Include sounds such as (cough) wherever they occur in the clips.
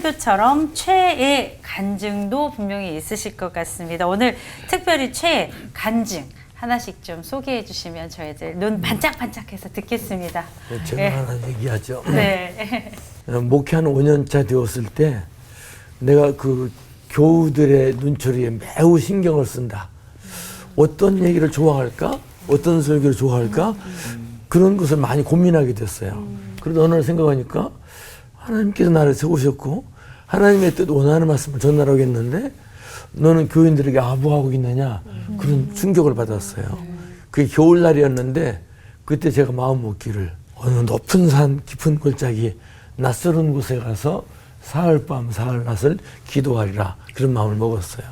설교처럼 최애 간증도 분명히 있으실 것 같습니다. 오늘 특별히 최애 간증 하나씩 좀 소개해 주시면 저희들 눈 반짝반짝해서 듣겠습니다. 네, 제가 예. 하나 얘기하죠. (laughs) 네. 어, 목회 한 5년차 되었을 때 내가 그 교우들의 눈초리에 매우 신경을 쓴다. 어떤 얘기를 좋아할까? 어떤 설교를 좋아할까? 그런 것을 많이 고민하게 됐어요. 그러다 어느 날 생각하니까 하나님께서 나를 세우셨고 하나님의 뜻 원하는 말씀을 전하라고 했는데 너는 교인들에게 아부하고 있느냐 그런 충격을 받았어요. 그게 겨울날이었는데 그때 제가 마음 먹기를 어느 높은 산 깊은 골짜기 낯설은 곳에 가서 사흘밤 사흘낮을 기도하리라 그런 마음을 먹었어요.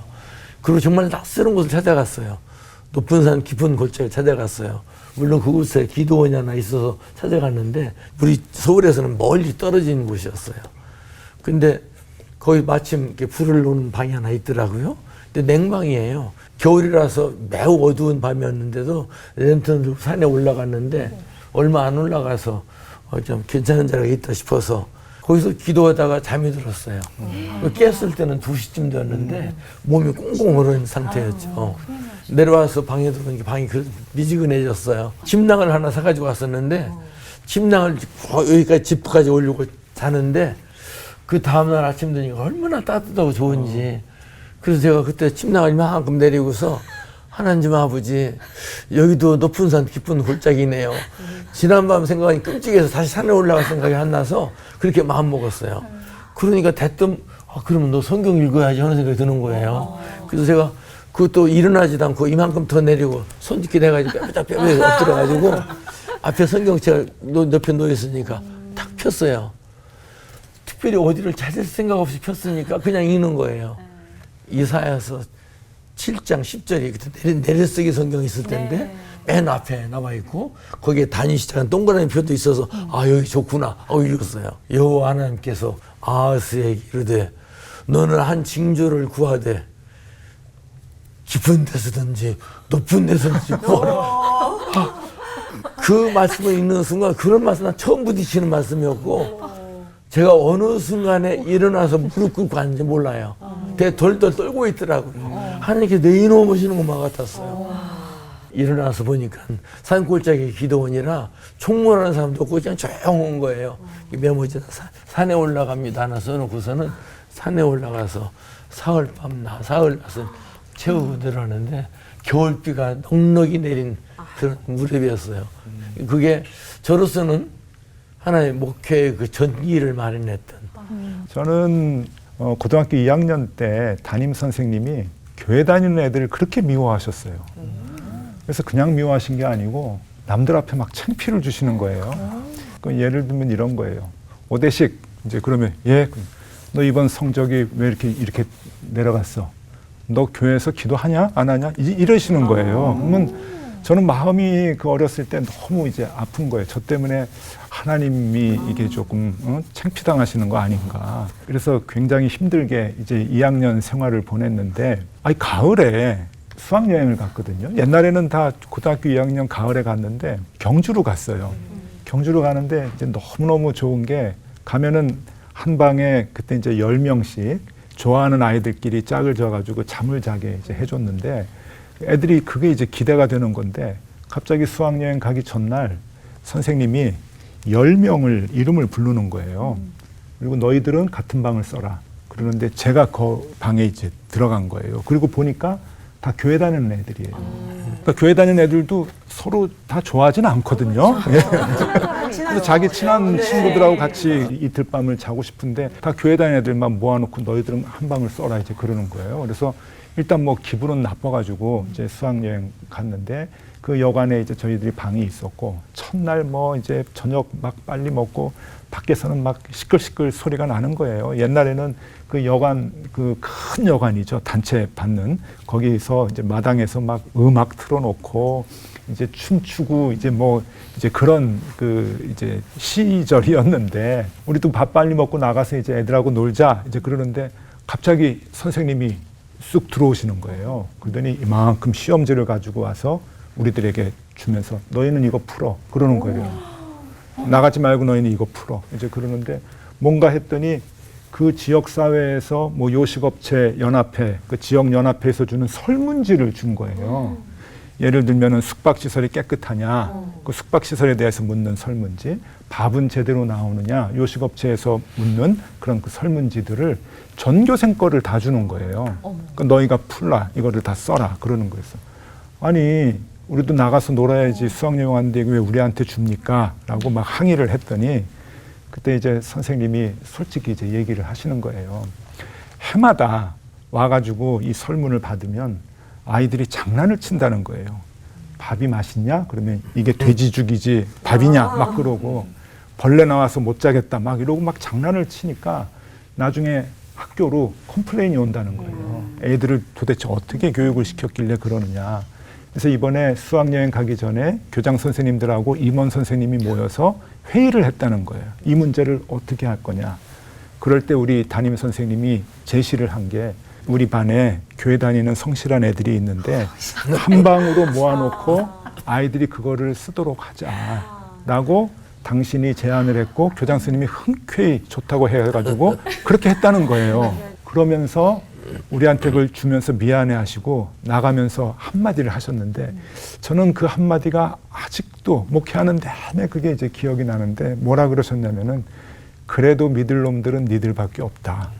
그리고 정말 낯설은 곳을 찾아갔어요. 높은 산 깊은 골짜기 찾아갔어요. 물론 그곳에 기도원이 하나 있어서 찾아갔는데 우리 서울에서는 멀리 떨어진 곳이었어요. 근데 거기 마침 이렇게 불을 놓는 방이 하나 있더라고요. 근데 냉방이에요. 겨울이라서 매우 어두운 밤이었는데도 랜턴 산에 올라갔는데 얼마 안 올라가서 어, 좀 괜찮은 자리가 있다 싶어서 거기서 기도하다가 잠이 들었어요. 깼을 때는 2시쯤 되었는데 몸이 꽁꽁 얼은 상태였죠. 내려와서 방에 들어오니까 방이 그 미지근해졌어요. 침낭을 하나 사가지고 왔었는데 침낭을 여기까지 집까지 올리고 자는데 그 다음날 아침 되니까 얼마나 따뜻하고 좋은지. 그래서 제가 그때 침낭을 이만큼 내리고서 하나님 아버지 여기도 높은 산 깊은 골짜기네요. 지난밤 생각하니 끔찍해서 다시 산에 올라갈 생각이 안 나서 그렇게 마음 먹었어요. 그러니까 대뜸 아, 그러면 너 성경 읽어야지 하는 생각이 드는 거예요. 그래서 제가 그것도 일어나지도 않고 이만큼 더 내리고 손짓기 돼가지고 뼈뼈 뼈뼈 엎드려가지고 앞에 성경책 놓- 옆에 놓여 있으니까 탁 폈어요. 특별히 어디를 찾을 생각 없이 폈으니까 그냥 읽는 거예요. 이사야서 7장 10절이 그때 내리, 내려쓰기 성경이 있을 텐데 맨 앞에 나와 있고 거기에 단위 시작한 동그라미 표도 있어서 아 여기 좋구나 하고 읽었어요. 여호와 하나님께서 아하스에게 이르되 너는 한 징조를 구하되 깊은 데서든지 높은 데서든지 구하라. 아, 그 말씀을 읽는 순간 그런 말씀 난 처음 부딪히는 말씀이었고 제가 어느 순간에 일어나서 무릎 꿇고 앉는지 몰라요. 배 덜덜 떨고 있더라고요. 하나님께 내 이놈 보시는 것만 같았어요. 일어나서 보니까 산골짜기 기도원이라 총무하는 사람도 없고 그냥 조용한 거예요. 메모지에 사- 산에 올라갑니다 하나 써놓고서는 산에 올라가서 사흘 밤 나 사흘 낮은 채우고 들어가는데 겨울비가 넉넉히 내린 그런 무렵이었어요. 그게 저로서는 하나의 목회의 그 전기를 마련했던 저는 어, 고등학교 2학년 때 담임 선생님이 교회 다니는 애들을 그렇게 미워하셨어요. 그래서 그냥 미워하신 게 아니고 남들 앞에 막 창피를 주시는 거예요. 그 예를 들면 이런 거예요. 오대식 이제 그러면 예, 너 이번 성적이 왜 이렇게 이렇게 내려갔어? 너 교회에서 기도하냐 안 하냐 이- 이러시는 거예요. 그러면 저는 마음이 그 어렸을 때 너무 이제 아픈 거예요. 저 때문에 하나님이 이게 조금 어? 창피당하시는 거 아닌가. 그래서 굉장히 힘들게 이제 2학년 생활을 보냈는데, 아니 가을에 수학 여행을 갔거든요. 옛날에는 다 고등학교 2학년 가을에 갔는데 경주로 갔어요. 경주로 가는데 이제 너무너무 좋은 게 가면은 한 방에 그때 이제 10명씩 좋아하는 아이들끼리 짝을 져가지고 잠을 자게 이제 해줬는데 애들이 그게 이제 기대가 되는 건데 갑자기 수학여행 가기 전날 선생님이 10명을 이름을 부르는 거예요. 그리고 너희들은 같은 방을 써라. 그러는데 제가 그 방에 이제 들어간 거예요. 그리고 보니까 다 교회 다니는 애들이에요. 그러니까 교회 다니는 애들도 서로 다 좋아하진 않거든요. 예. (laughs) 그래서 자기 친한 친구들하고 같이 이틀 밤을 자고 싶은데 다 교회 다니는 애들만 모아놓고 너희들은 한 방을 써라 이제 그러는 거예요. 그래서 일단 뭐 기분은 나빠가지고 이제 수학여행 갔는데 그 여관에 이제 저희들이 방이 있었고 첫날 뭐 이제 저녁 막 빨리 먹고 밖에서는 막 시끌시끌 소리가 나는 거예요. 옛날에는 그 여관 그 큰 여관이죠 단체 받는 거기서 이제 마당에서 막 음악 틀어놓고 이제 춤추고 이제 뭐 이제 그런 그 이제 시절이었는데 우리도 밥 빨리 먹고 나가서 이제 애들하고 놀자 이제 그러는데 갑자기 선생님이 쑥 들어오시는 거예요. 그러더니 이만큼 시험지를 가지고 와서 우리들에게 주면서 너희는 이거 풀어 그러는 거예요. 나가지 말고 너희는 이거 풀어 이제 그러는데 뭔가 했더니 그 지역 사회에서 뭐 요식업체 연합회, 그 지역 연합회에서 주는 설문지를 준 거예요. 예를 들면은 숙박 시설이 깨끗하냐, 그 숙박 시설에 대해서 묻는 설문지, 밥은 제대로 나오느냐, 요식업체에서 묻는 그런 그 설문지들을 전교생 거를 다 주는 거예요. 그 너희가 풀라, 이거를 다 써라 그러는 거였어. 아니 우리도 나가서 놀아야지 수학여행 왔는데 왜 우리한테 줍니까? 라고 막 항의를 했더니 그때 이제 선생님이 솔직히 이제 얘기를 하시는 거예요. 해마다 와가지고 이 설문을 받으면 아이들이 장난을 친다는 거예요. 밥이 맛있냐? 그러면 이게 돼지죽이지 밥이냐? 막 그러고 벌레 나와서 못 자겠다 막 이러고 막 장난을 치니까 나중에 학교로 컴플레인이 온다는 거예요. 애들을 도대체 어떻게 교육을 시켰길래 그러느냐. 그래서 이번에 수학여행 가기 전에 교장 선생님들하고 임원 선생님이 모여서 회의를 했다는 거예요. 이 문제를 어떻게 할 거냐. 그럴 때 우리 담임 선생님이 제시를 한 게 우리 반에 교회 다니는 성실한 애들이 있는데 한 방으로 모아놓고 아이들이 그거를 쓰도록 하자라고 당신이 제안을 했고 교장 선생님이 흔쾌히 좋다고 해가지고 그렇게 했다는 거예요. 그러면서 우리한테 그걸 주면서 미안해 하시고 나가면서 한마디를 하셨는데 저는 그 한마디가 아직도 목회하는 내내 그게 이제 기억이 나는데 뭐라 그러셨냐면은 그래도 믿을 놈들은 니들밖에 없다.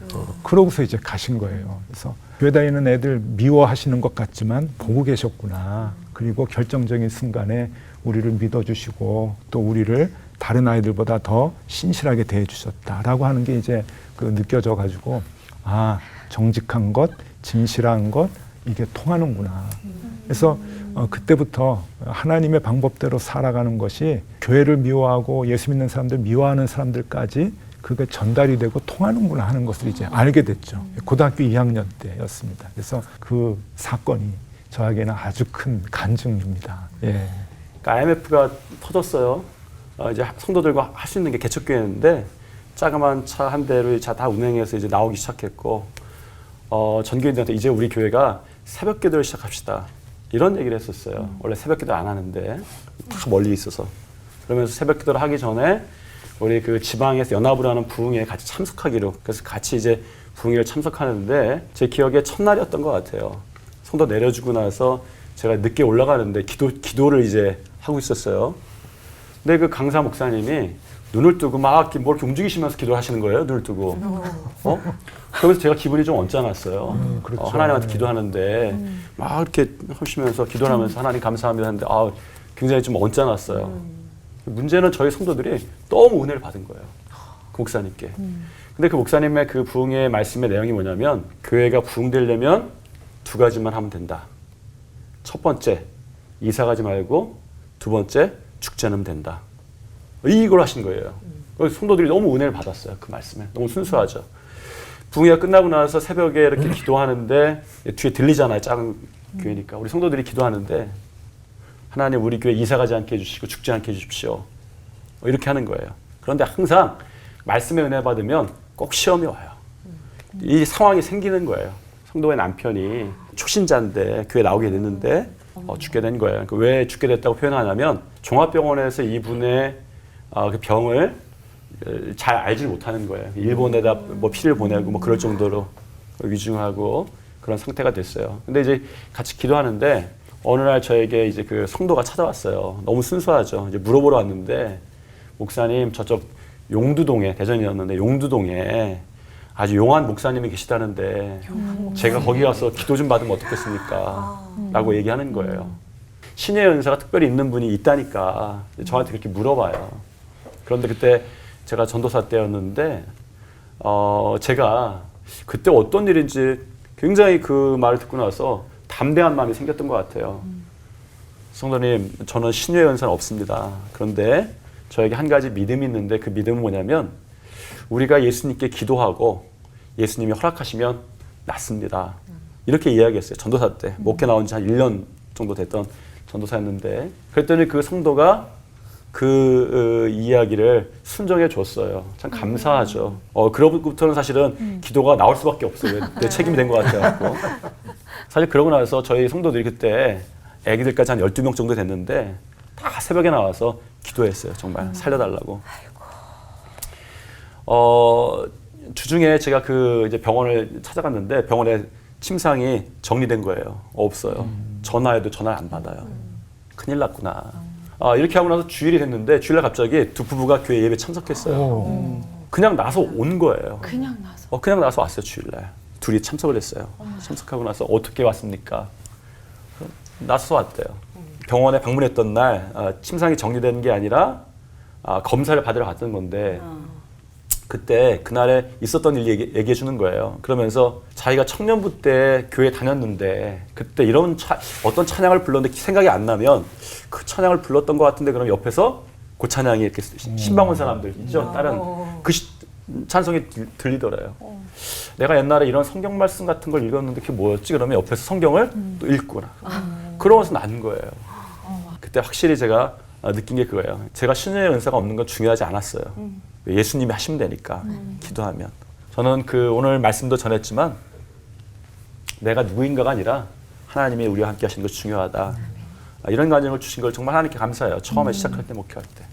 그러고서 이제 가신 거예요. 그래서 교회 다니는 애들 미워하시는 것 같지만 보고 계셨구나. 그리고 결정적인 순간에 우리를 믿어주시고 또 우리를 다른 아이들보다 더 신실하게 대해주셨다라고 하는 게 이제 그 느껴져 가지고 아 정직한 것, 진실한 것 이게 통하는구나. 그래서 어, 그때부터 하나님의 방법대로 살아가는 것이 교회를 미워하고 예수 믿는 사람들 미워하는 사람들까지 그게 전달이 되고 통하는구나 하는 것을 이제 알게 됐죠. 고등학교 2학년 때였습니다. 그래서 그 사건이 저에게는 아주 큰 간증입니다. 예. 그러니까 IMF가 터졌어요. 어, 이제 성도들과 할 수 있는 게 개척교회인데 자그마한 차한 대를 자다 운행해서 이제 나오기 시작했고 어, 전교인들한테 이제 우리 교회가 새벽 기도를 시작합시다. 이런 얘기를 했었어요. 원래 새벽 기도 안 하는데 다 멀리 있어서 그러면서 새벽 기도를 하기 전에 우리 그 지방에서 연합을 하는 부흥회에 같이 참석하기로 그래서 같이 이제 부흥회를 참석하는데 제 기억에 첫날이었던 것 같아요. 성도 내려주고 나서 제가 늦게 올라가는데 기도 기도를 이제 하고 있었어요. 근데 그 강사 목사님이 눈을 뜨고 막 이렇게 뭘 움직이시면서 기도를 하시는 거예요. 눈을 뜨고. 어? 그러면서 제가 기분이 좀 언짢았어요. 그렇죠. 어, 하나님한테 기도하는데 막 이렇게 하시면서 기도를 하면서 하나님 감사합니다 하는데 아, 굉장히 좀 언짢았어요. 문제는 저희 성도들이 너무 은혜를 받은 거예요. 그 목사님께. 근데 그 목사님의 그 부흥의 말씀의 내용이 뭐냐면 교회가 부흥되려면 두 가지만 하면 된다. 첫 번째, 이사 가지 말고 두 번째, 않으면 된다. 이걸 하신 거예요. 성도들이 너무 은혜를 받았어요. 그 말씀에. 너무 순수하죠. 부흥회가 끝나고 나서 새벽에 이렇게 기도하는데 뒤에 들리잖아요. 작은 교회니까. 우리 성도들이 기도하는데 하나님 우리 교회 이사 가지 않게 해주시고 죽지 않게 해주십시오. 뭐 이렇게 하는 거예요. 그런데 항상 말씀의 은혜 받으면 꼭 시험이 와요. 이 상황이 생기는 거예요. 성도의 남편이 초신자인데 교회 나오게 됐는데 어, 죽게 된 거예요. 그왜 죽게 됐다고 표현하냐면 종합병원에서 이분의 어, 그 병을 어, 잘 알지 못하는 거예요. 일본에다 뭐 피를 보내고 뭐 그럴 정도로 위중하고 그런 상태가 됐어요. 근데 이제 같이 기도하는데 어느 날 저에게 이제 그 성도가 찾아왔어요. 너무 순수하죠. 이제 물어보러 왔는데 목사님 저쪽 용두동에 대전이었는데 용두동에 아주 용한 목사님이 계시다는데 제가 거기 가서 기도 좀 받으면 어떻겠습니까? 라고 얘기하는 거예요. 신의 연사가 특별히 있는 분이 있다니까 저한테 그렇게 물어봐요. 그런데 그때 제가 전도사 때였는데 어 제가 그때 어떤 일인지 굉장히 그 말을 듣고 나서 담대한 마음이 생겼던 것 같아요. 성도님, 저는 신의 연사는 없습니다. 그런데 저에게 한 가지 믿음이 있는데 그 믿음은 뭐냐면 우리가 예수님께 기도하고 예수님이 허락하시면 낫습니다. 이렇게 이야기했어요. 전도사 때. 목회 나온 지 한 1년 정도 됐던 전도사였는데 그랬더니 그 성도가 그 어, 이야기를 순정해 줬어요. 참 감사하죠. 어, 그로부터는 사실은 기도가 나올 수밖에 없어요. 내 책임이 된 것 같아요. 사실 그러고 나서 저희 성도들이 그때 애기들까지 한 12명 정도 됐는데 다 새벽에 나와서 기도했어요. 정말 살려달라고. 어, 주중에 제가 그 이제 병원을 찾아갔는데 병원에 침상이 정리된 거예요. 없어요. 전화해도 전화를 안 받아요. 큰일 났구나. 아, 이렇게 하고 나서 주일이 됐는데 주일날 갑자기 두 부부가 교회 예배 참석했어요. 오. 그냥 나서 온 거예요. 그냥 나서. 어, 그냥 나서 왔어요 주일날. 둘이 참석을 했어요. 참석하고 나서 어떻게 왔습니까? 나서서 왔대요. 병원에 방문했던 날 아, 침상이 정리된 게 아니라 아, 검사를 받으러 갔던 건데 그때 그날에 있었던 일 얘기, 얘기해 주는 거예요. 그러면서 자기가 청년부 때 교회 다녔는데 그때 이런 차, 어떤 찬양을 불렀는데 생각이 안 나면 그 찬양을 불렀던 것 같은데 그럼 옆에서 그 찬양이 이렇게 신방 온 사람들 있죠. 다른 그 시- 찬송이 들- 들리더래요. 내가 옛날에 이런 성경 말씀 같은 걸 읽었는데 그게 뭐였지? 그러면 옆에서 성경을 또 읽구나. 그러면서 난 거예요. 그때 확실히 제가 어, 느낀 게 그거예요. 제가 신의 은사가 없는 건 중요하지 않았어요. 예수님이 하시면 되니까 기도하면. 저는 그 오늘 말씀도 전했지만 내가 누구인가가 아니라 하나님이 우리와 함께 하시는 것이 중요하다. 아, 이런 관념을 주신 걸 정말 하나님께 감사해요. 처음에 시작할 때 목회할 때.